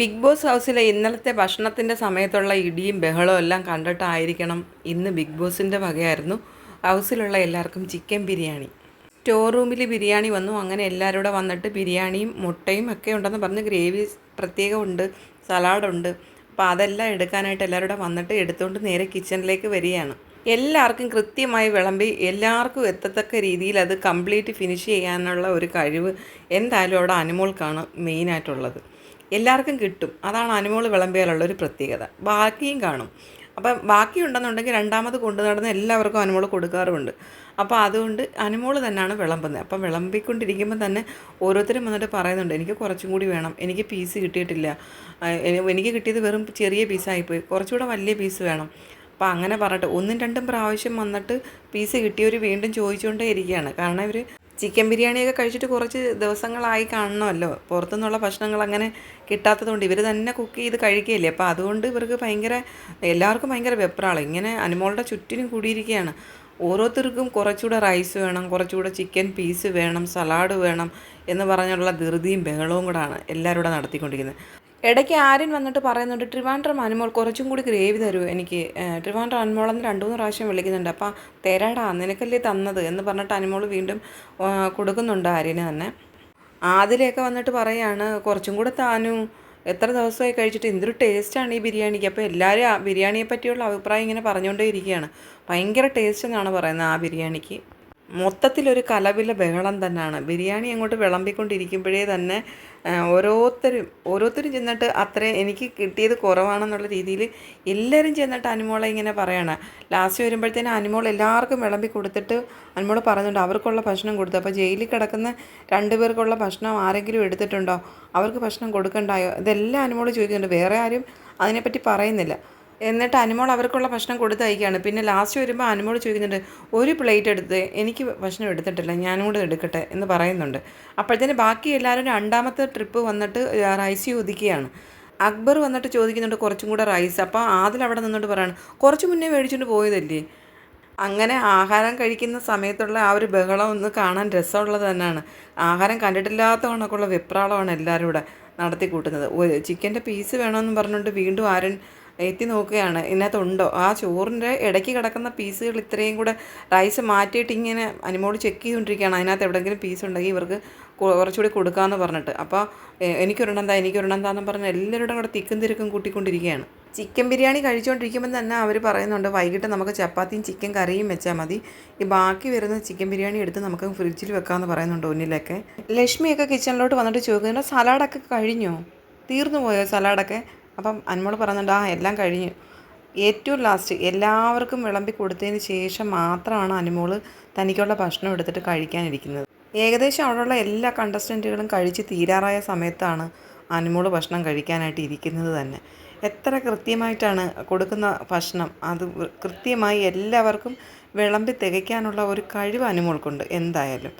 Big boss ഹൗസിലെ ഇന്നലത്തെ ഭക്ഷണത്തിന്റെ സമയത്തുള്ള ഇടിയും ബഹളവും എല്ലാം കണ്ടിട്ടായിരിക്കണം ഇന്ന് ബിഗ് ബോസിന്റെ വകയായിരുന്നു ഹൗസിലുള്ള എല്ലാവർക്കും ചിക്കൻ ബിരിയാണി. സ്റ്റോർ റൂമിൽ ബിരിയാണി വന്നു. അങ്ങനെ എല്ലാവരും വന്നിട്ട് ബിരിയാണിയും മുട്ടയും ഒക്കെ ഉണ്ടെന്ന് പറഞ്ഞ് ഗ്രേവി പ്രത്യേകമുണ്ട് സലാഡുണ്ട് അപ്പോൾ അതെല്ലാം എടുക്കാനായിട്ട് എല്ലാവരും വന്നിട്ട് എടുത്തുകൊണ്ട് നേരെ കിച്ചണിലേക്ക് വരികയാണ്. എല്ലാവർക്കും കൃത്യമായി വിളമ്പി എല്ലാവർക്കും എത്തത്തക്ക രീതിയിൽ അത് കംപ്ലീറ്റ് ഫിനിഷ് ചെയ്യാനുള്ള ഒരു കഴിവ് എന്തായാലും അവിടെ അനുമോൾക്കാണ് മെയിനായിട്ടുള്ളത്. എല്ലാവർക്കും കിട്ടും. അതാണ് അനുമോൾ വിളമ്പിയാലുള്ള ഒരു പ്രത്യേകത. ബാക്കിയും കാണും. അപ്പം ബാക്കി ഉണ്ടെന്നുണ്ടെങ്കിൽ രണ്ടാമത് കൊണ്ടു നടന്ന് എല്ലാവർക്കും അനുമോൾ കൊടുക്കാറുമുണ്ട്. അപ്പോൾ അതുകൊണ്ട് അനുമോൾ തന്നെയാണ് വിളമ്പുന്നത്. അപ്പം വിളമ്പിക്കൊണ്ടിരിക്കുമ്പോൾ തന്നെ ഓരോരുത്തരും വന്നിട്ട് പറയുന്നുണ്ട് എനിക്ക് കുറച്ചും കൂടി വേണം. എനിക്ക് പീസ് കിട്ടിയിട്ടില്ല. എനിക്ക് കിട്ടിയത് വെറും ചെറിയ പീസായിപ്പോയി. കുറച്ചുകൂടെ വലിയ പീസ് വേണം. അപ്പോൾ അങ്ങനെ പറഞ്ഞിട്ട് ഒന്നും രണ്ടും പ്രാവശ്യം വന്നിട്ട് പീസ് കിട്ടിയവർ വീണ്ടും ചോദിച്ചുകൊണ്ടേ ഇരിക്കുകയാണ്. കാരണം ഇവർ ചിക്കൻ ബിരിയാണിയൊക്കെ കഴിച്ചിട്ട് കുറച്ച് ദിവസങ്ങളായി കാണണമല്ലോ. പുറത്തുനിന്നുള്ള ഭക്ഷണങ്ങൾ അങ്ങനെ കിട്ടാത്തതുകൊണ്ട് ഇവർ തന്നെ കുക്ക് ചെയ്ത് കഴിക്കുകയല്ലേ. അപ്പോൾ അതുകൊണ്ട് ഇവർക്ക് ഭയങ്കര എല്ലാവർക്കും ഭയങ്കര വെപ്രാളം. ഇങ്ങനെ അനുമോളുടെ ചുറ്റിനും കൂടിയിരിക്കുകയാണ്. ഓരോരുത്തർക്കും കുറച്ചുകൂടെ റൈസ് വേണം കുറച്ചുകൂടെ ചിക്കൻ പീസ് വേണം സലാഡ് വേണം എന്ന് പറഞ്ഞുള്ള ധൃതിയും ബഹളവും കൂടാണ് എല്ലാവരും കൂടെ നടത്തിക്കൊണ്ടിരിക്കുന്നത്. ഇടയ്ക്ക് ആര്യൻ വന്നിട്ട് പറയുന്നുണ്ട് ട്രിവാൻഡ്രം അനുമോൾ കുറച്ചും കൂടി ഗ്രേവി തരൂ. എനിക്ക് ട്രിവാൻഡ്രം അനുമോളെന്ന് രണ്ടു മൂന്ന് പ്രാവശ്യം വിളിക്കുന്നുണ്ട്. അപ്പം തരാടാ നിനക്കല്ലേ തന്നത്? എന്ന് പറഞ്ഞിട്ട് അനുമോൾ വീണ്ടും കൊടുക്കുന്നുണ്ട് ആര്യന് തന്നെ. ആദിലൊക്കെ വന്നിട്ട് പറയാണ് കുറച്ചും കൂടെ താനു. എത്ര ദിവസമായി കഴിച്ചിട്ട് എന്തൊരു ടേസ്റ്റാണ് ഈ ബിരിയാണിക്ക്. അപ്പോൾ എല്ലാവരും ആ ബിരിയാണിയെ പറ്റിയുള്ള അഭിപ്രായം ഇങ്ങനെ പറഞ്ഞുകൊണ്ടേ ഇരിക്കുകയാണ്. ഭയങ്കര ടേസ്റ്റ് എന്നാണ് പറയുന്നത് ആ ബിരിയാണിക്ക്. മൊത്തത്തിലൊരു കലവില ബഹളം തന്നെയാണ് ബിരിയാണി അങ്ങോട്ട് വിളമ്പിക്കൊണ്ടിരിക്കുമ്പോഴേ തന്നെ ഓരോരുത്തരും ഓരോരുത്തരും ചെന്നിട്ട് അത്രയും എനിക്ക് കിട്ടിയത് കുറവാണെന്നുള്ള രീതിയിൽ എല്ലാവരും ചെന്നിട്ട് അനുമോളെ ഇങ്ങനെ പറയണം. ലാസ്റ്റ് വരുമ്പോഴത്തേനും അനുമോൾ എല്ലാവർക്കും വിളമ്പി കൊടുത്തിട്ട് അനുമോൾ പറയുന്നുണ്ട് അവർക്കുള്ള ഭക്ഷണം കൊടുത്തു. അപ്പോൾ ജയിലിൽ കിടക്കുന്ന രണ്ട് പേർക്കുള്ള ഭക്ഷണം ആരെങ്കിലും എടുത്തിട്ടുണ്ടോ? അവർക്ക് ഭക്ഷണം കൊടുക്കണ്ടായോ? ഇതെല്ലാം അനുമോൾ ചോദിക്കുന്നുണ്ട്. വേറെ ആരും അതിനെപ്പറ്റി പറയുന്നില്ല. എന്നിട്ട് അനുമോൾ അവർക്കുള്ള ഭക്ഷണം കൊടുത്ത് അയക്കുകയാണ്. പിന്നെ ലാസ്റ്റ് വരുമ്പോൾ അനുമോൾ ചോദിക്കുന്നുണ്ട് ഒരു പ്ലേറ്റ് എടുത്ത് എനിക്ക് ഭക്ഷണം എടുത്തിട്ടില്ല ഞാനും കൂടെ എടുക്കട്ടെ എന്ന് പറയുന്നുണ്ട്. അപ്പോഴത്തേന് ബാക്കി എല്ലാവരും രണ്ടാമത്തെ ട്രിപ്പ് വന്നിട്ട് റൈസ് ചോദിക്കുകയാണ്. അക്ബർ വന്നിട്ട് ചോദിക്കുന്നുണ്ട് കുറച്ചും കൂടെ റൈസ് അപ്പോൾ ആദിൽ അവിടെ നിന്നിട്ട് പറയാണ് കുറച്ച് മുന്നേ മേടിച്ചുകൊണ്ട് പോയതല്ലേ? അങ്ങനെ ആഹാരം കഴിക്കുന്ന സമയത്തുള്ള ആ ഒരു ബഹളം ഒന്ന് കാണാൻ രസമുള്ളത് തന്നെയാണ്. ആഹാരം കണ്ടിട്ടില്ലാത്ത കണക്കുള്ള വിപ്രാളമാണ് എല്ലാവരും ഇവിടെ നടത്തി കൂട്ടുന്നത് ചിക്കന്റെ പീസ് വേണമെന്ന് പറഞ്ഞുകൊണ്ട് വീണ്ടും ആരൻ എത്തി നോക്കുകയാണ്. ഇതിനകത്തുണ്ടോ? ആ ചോറിന്റെ ഇടയ്ക്ക് കിടക്കുന്ന പീസുകൾ ഇത്രയും കൂടെ റൈസ് മാറ്റിയിട്ട് ഇങ്ങനെ അനുമോട് ചെക്ക് ചെയ്തുകൊണ്ടിരിക്കുകയാണ്. അതിനകത്ത് എവിടെയെങ്കിലും പീസ് ഉണ്ടെങ്കിൽ ഇവർക്ക് കുറച്ചുകൂടി കൊടുക്കാമെന്ന് പറഞ്ഞിട്ട്. അപ്പോൾ എനിക്കൊരെണ്ണം എന്താ എനിക്കൊരെണ്ണം എന്താന്ന് പറഞ്ഞ് എല്ലാവരുടെ കൂടെ തിക്കും തിരക്കും കൂട്ടിക്കൊണ്ടിരിക്കുകയാണ്. ചിക്കൻ ബിരിയാണി കഴിച്ചുകൊണ്ടിരിക്കുമ്പോൾ തന്നെ അവർ പറയുന്നുണ്ട് വൈകിട്ട് നമുക്ക് ചപ്പാത്തിയും ചിക്കൻ കറിയും വെച്ചാൽ മതി. ഈ ബാക്കി വരുന്ന ചിക്കൻ ബിരിയാണി എടുത്ത് നമുക്ക് ഫ്രിഡ്ജിൽ വെക്കാമെന്ന് പറയുന്നുണ്ട് ഒന്നിലൊക്കെ ലക്ഷ്മിയൊക്കെ കിച്ചണിലോട്ട് വന്നിട്ട് ചോദിക്കുന്നുണ്ട് സലാഡൊക്കെ കഴിഞ്ഞോ? തീർന്നു പോയോ സലാഡൊക്കെ? അപ്പം അന്മോൾ പറയുന്നുണ്ട് ആ എല്ലാം കഴിഞ്ഞു. ഏറ്റവും ലാസ്റ്റ് എല്ലാവർക്കും വിളമ്പി കൊടുത്തതിന് ശേഷം മാത്രമാണ് അനുമോൾ തനിക്കുള്ള ഭക്ഷണം എടുത്തിട്ട് കഴിക്കാനിരിക്കുന്നത്. ഏകദേശം അവിടെയുള്ള എല്ലാ കണ്ടസ്റ്റന്റുകളും കഴിച്ച് തീരാറായ സമയത്താണ് അനുമോൾ ഭക്ഷണം കഴിക്കാനായിട്ട് ഇരിക്കുന്നത് തന്നെ. എത്ര കൃത്യമായിട്ടാണ് കൊടുക്കുന്ന ഭക്ഷണം അത് കൃത്യമായി എല്ലാവർക്കും വിളമ്പി തികയ്ക്കാനുള്ള ഒരു കഴിവ് അനുമോൾക്കുണ്ട് എന്തായാലും.